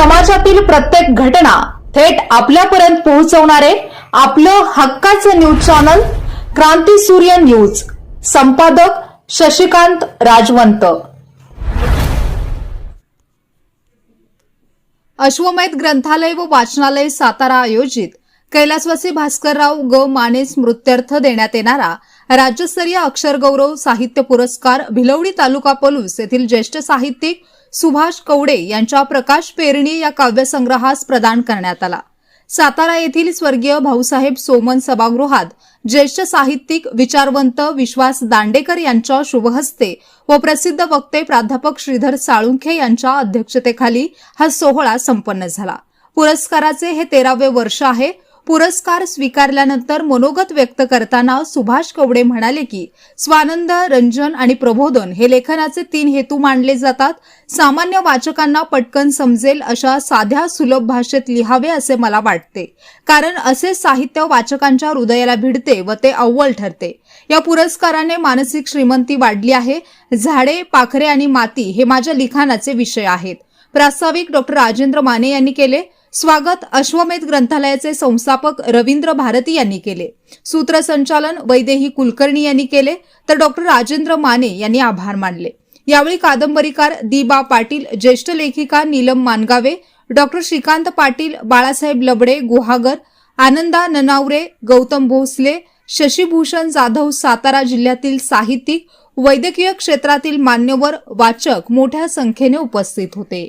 समाजातील प्रत्येक घटना थेट आपल्यापर्यंत पोहोचवणारे आपलं हक्काचं न्यूज चॅनल क्रांती सूर्य न्यूज संपादक शशिकांत राजवंत. अश्वमेध ग्रंथालय व वाचनालय सातारा आयोजित कैलासवासी भास्करराव ग. माने स्मृत्यर्थ देण्यात येणारा राज्यस्तरीय अक्षरगौरव साहित्य पुरस्कार भिलवडी तालुका पलूस येथील ज्येष्ठ साहित्यिक सुभाष कवडे यांच्या प्रकाश पेरणी या काव्यसंग्रहास प्रदान करण्यात आला. सातारा येथील स्वर्गीय भाऊसाहेब सोमन सभागृहात ज्येष्ठ साहित्यिक विचारवंत विश्वास दांडेकर यांच्या शुभहस्ते व प्रसिद्ध वक्ते प्राध्यापक श्रीधर साळुंखे यांच्या अध्यक्षतेखाली हा सोहळा संपन्न झाला. पुरस्काराचे हे तेरावे वर्ष आहे. पुरस्कार स्वीकारल्यानंतर मनोगत व्यक्त करताना सुभाष कवडे म्हणाले की स्वानंद रंजन आणि प्रबोधन हे लेखनाचे तीन हेतू मांडले जातात. सामान्य वाचकांना पटकन समजेल अशा साध्या सुलभ भाषेत लिहावे असे मला वाटते. कारण असे साहित्य वाचकांच्या हृदयाला भिडते व ते अव्वल ठरते. या पुरस्काराने मानसिक श्रीमंती वाढली आहे. झाडे पाखरे आणि माती हे माझ्या लिखाणाचे विषय आहेत. प्रास्ताविक डॉक्टर राजेंद्र माने यांनी केले. स्वागत अश्वमेध ग्रंथालयाचे संस्थापक रवींद्र भारती यांनी केले. सूत्रसंचालन वैदेही कुलकर्णी यांनी केले तर डॉक्टर राजेंद्र माने यांनी आभार मानले. यावेळी कादंबरीकार दिबा पाटील ज्येष्ठ लेखिका नीलम मानगावे डॉक्टर श्रीकांत पाटील बाळासाहेब लबडे गुहागर आनंदा ननावरे गौतम भोसले शशीभूषण जाधव सातारा जिल्ह्यातील साहित्यिक वैद्यकीय क्षेत्रातील मान्यवर वाचक मोठ्या संख्येने उपस्थित होते.